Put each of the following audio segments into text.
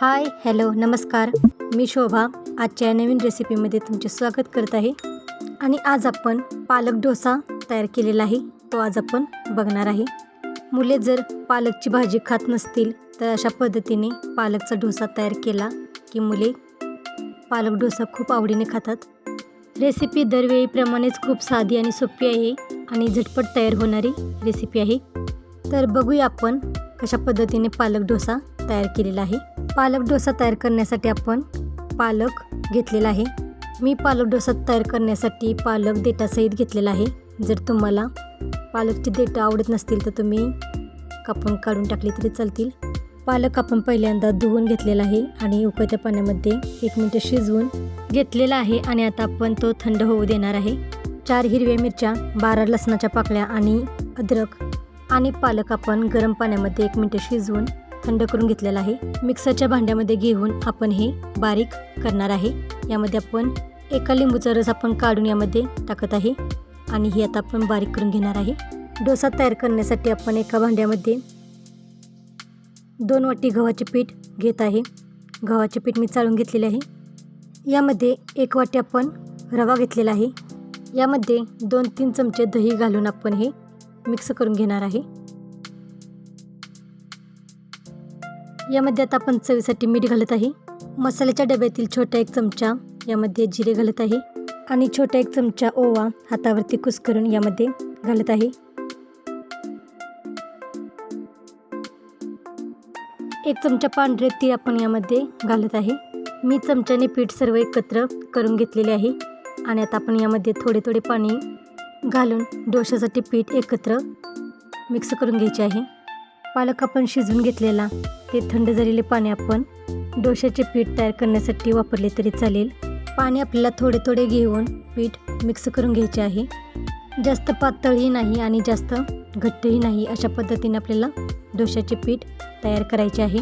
Hi hello नमस्कार. मी शोभा. आजच्या नवीन रेसिपीमध्ये तुमचे स्वागत करत आहे. आणि आज आपण पालक डोसा तयार केलेला आहे. तो आज आपण बघणार आहे. मुले जर पालकची भाजी खात नसतील तर अशा पद्धतीने पालकचा डोसा तयार केला की मुले पालक डोसा खूप आवडीने खातात. रेसिपी दरवेळीप्रमाणेच खूप साधी आणि सोपी आहे आणि झटपट तयार होणारी रेसिपी आहे. तर बघूया आपण कशा पद्धतीने पालक डोसा तयार केलेला आहे. पालक डोसा तयार करण्यासाठी आपण पालक घेतलेला आहे. मी पालक डोसा तयार करण्यासाठी पालक देठासहित घेतलेला आहे. जर तुम्हाला पालकची देठं आवडत नसतील तर तुम्ही कापून काढून टाकली तरी चालतील. पालक आपण पहिल्यांदा धुवून घेतलेला आहे आणि उकळत्या पाण्यामध्ये एक मिनटं शिजवून घेतलेला आहे आणि आता आपण तो थंड होऊ देणार आहे. चार हिरव्या मिरच्या बारा लसणाच्या पाकळ्या आणि अद्रक आणि पालक आपण गरम पाण्यामध्ये एक मिनटं शिजवून थंड करून घेतलेला आहे. मिक्सरच्या भांड्यामध्ये घेऊन आपण हे बारीक करणार आहे. यामध्ये आपण एका लिंबूचा रस आपण काढून यामध्ये टाकत आहे. आणि हे आता आपण बारीक करून घेणार आहे. डोसा तयार करण्यासाठी आपण एका भांड्यामध्ये दोन वाटी गव्हाचे पीठ घेत आहे. गव्हाचे पीठ मी चाळून घेतलेले आहे. यामध्ये एक वाटी आपण रवा घेतलेला आहे. यामध्ये दोन तीन चमचे दही घालून आपण हे मिक्स करून घेणार आहे. यामध्ये आता आपण चवीसाठी मीठ घालत आहे. मसाल्याच्या डब्यातील छोटा एक चमचा यामध्ये जिरे घालत आहे. आणि छोटा एक चमचा ओवा हातावरती कुस्करून यामध्ये घालत आहे. एक चमचा पांढरे तीळ आपण यामध्ये घालत आहे. मी चमच्याने पीठ सर्व एकत्र करून घेतलेले आहे. आणि आता आपण यामध्ये थोडे थोडे पाणी घालून डोशासाठी पीठ एकत्र मिक्स करून घ्यायचे आहे. पालक आपण शिजवून घेतलेला. ते थंड झालेले पाणी आपण डोशाचे पीठ तयार करण्यासाठी वापरले तरी चालेल. पाणी आपल्याला थोडे थोडे घेऊन पीठ मिक्स करून घ्यायचे आहे. जास्त पातळही नाही आणि जास्त घट्टही नाही अशा पद्धतीने आपल्याला डोशाचे पीठ तयार करायचे आहे.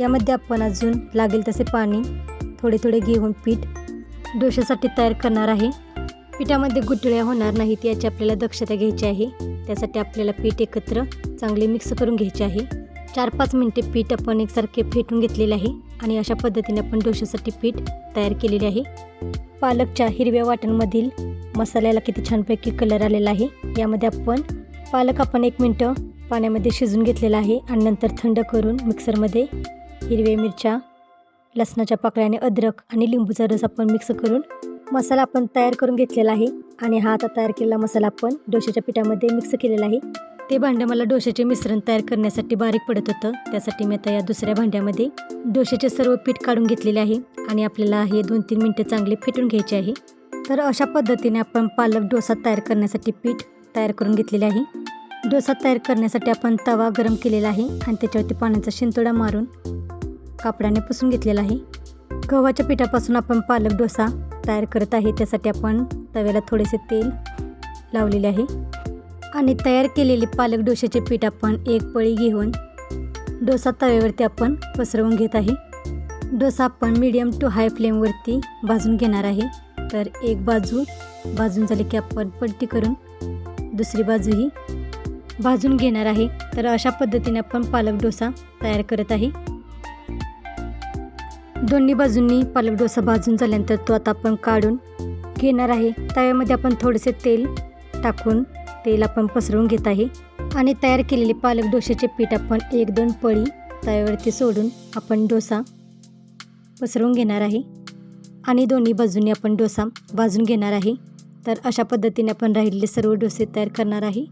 यामध्ये आपण अजून लागेल तसे पाणी थोडे थोडे घेऊन पीठ डोशासाठी तयार करणार आहे. पिठामध्ये गुटळ्या होणार नाहीत याची आपल्याला दक्षता घ्यायची आहे. त्यासाठी आपल्याला पीठ एकत्र चांगले मिक्स करून घ्यायचे आहे. चार पाच मिनटे पीठ आपण एकसारखे फेटून घेतलेले आहे आणि अशा पद्धतीने आपण डोशासाठी पीठ तयार केलेले आहे. पालकच्या हिरव्या वाटणमधील मसाल्याला किती छानपैकी कलर आलेला आहे यामध्ये आपण पालक आपण एक मिनटं पाण्यामध्ये शिजून घेतलेला आहे आणि नंतर थंड करून मिक्सरमध्ये हिरव्या मिरच्या लसणाच्या पाकळ्याने अद्रक आणि लिंबूचा रस आपण मिक्स करून मसाला आपण तयार करून घेतलेला आहे आणि हा आता तयार केलेला मसाला आपण डोशाच्या पिठामध्ये मिक्स केलेला आहे. ते भांडं मला डोशाचे मिश्रण तयार करण्यासाठी बारीक पडत होतं. त्यासाठी मी आता या दुसऱ्या भांड्यामध्ये डोशाचे सर्व पीठ काढून घेतलेले आहे आणि आपल्याला हे दोन तीन मिनटं चांगले फेटून घ्यायचे आहे. तर अशा पद्धतीने आपण पालक डोसा तयार करण्यासाठी पीठ तयार करून घेतलेले आहे. डोसा तयार करण्यासाठी आपण तवा गरम केलेला आहे आणि त्याच्यावरती पाण्याचा शिंतोडा मारून कापडाने पुसून घेतलेला आहे. गव्हाच्या पिठापासून आपण पालक डोसा तयार करत आहे. त्यासाठी आपण तव्याला थोडेसे तेल लावलेले आहे. आणि तयार केलेले पालक डोशाचे पीठ आपण एक पळी घेऊन डोसा तव्यावरती आपण पसरवून घेत आहे. डोसा आपण मीडियम टू हाय फ्लेमवरती भाजून घेणार आहे. तर एक बाजू भाजून झाली की आपण पलटी करून दुसरी बाजूही भाजून घेणार आहे. तर अशा पद्धतीने आपण पालक डोसा तयार करत आहे. दोन्ही बाजूंनी पालक डोसा भाजून झाल्यानंतर तो आता आपण काढून घेणार आहे. तव्यामध्ये आपण थोडेसे तेल टाकून तेल आपण पसरवून घेत आहे. आणि तयार केलेले पालक डोशाचे पीठ आपण एक दोन पळी तव्यावरती सोडून आपण डोसा पसरवून घेणार आहे. आणि दोन्ही बाजूंनी आपण डोसा भाजून घेणार आहे. तर अशा पद्धतीने आपण राहिलेले सर्व डोसे तयार करणार आहे.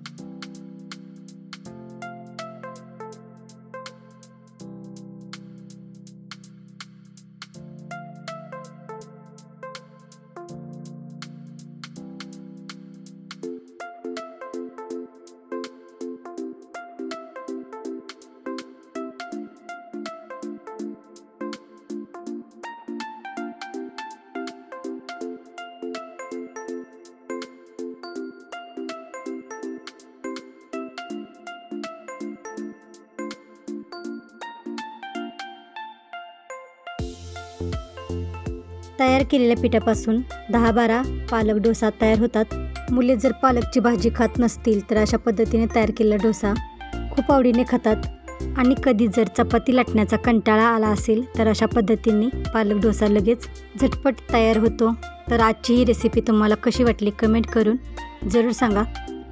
तयार केलेल्या पिठापासून दहा बारा पालक डोसा तयार होतात. मुले जर पालकची भाजी खात नसतील तर अशा पद्धतीने तयार केलेला डोसा खूप आवडीने खातात. आणि कधी जर चपाती लाटण्याचा कंटाळा आला असेल तर अशा पद्धतीने पालक डोसा लगेच झटपट तयार होतो. तर आजची ही रेसिपी तुम्हाला कशी वाटली कमेंट करून जरूर सांगा.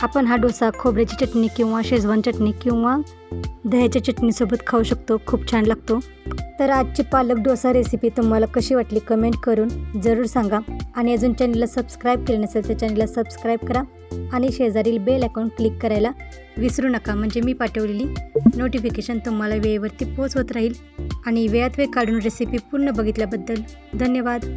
आपण हा डोसा खोबऱ्याची चटणी किंवा शेजवान चटणी किंवा दह्याच्या चटणीसोबत खाऊ शकतो. खूप छान लागतो. तर आजची पालक डोसा रेसिपी तुम्हाला कशी वाटली कमेंट करून जरूर सांगा. आणि अजून चॅनलला सबस्क्राईब केलं नसेल तर चॅनलला सबस्क्राईब करा. आणि शेजारील बेल अकाउंट क्लिक करायला विसरू नका. म्हणजे मी पाठवलेली नोटिफिकेशन तुम्हाला वेळेवरती पोहोचवत राहील. आणि वेळात वेळ काढून रेसिपी पूर्ण बघितल्याबद्दल धन्यवाद.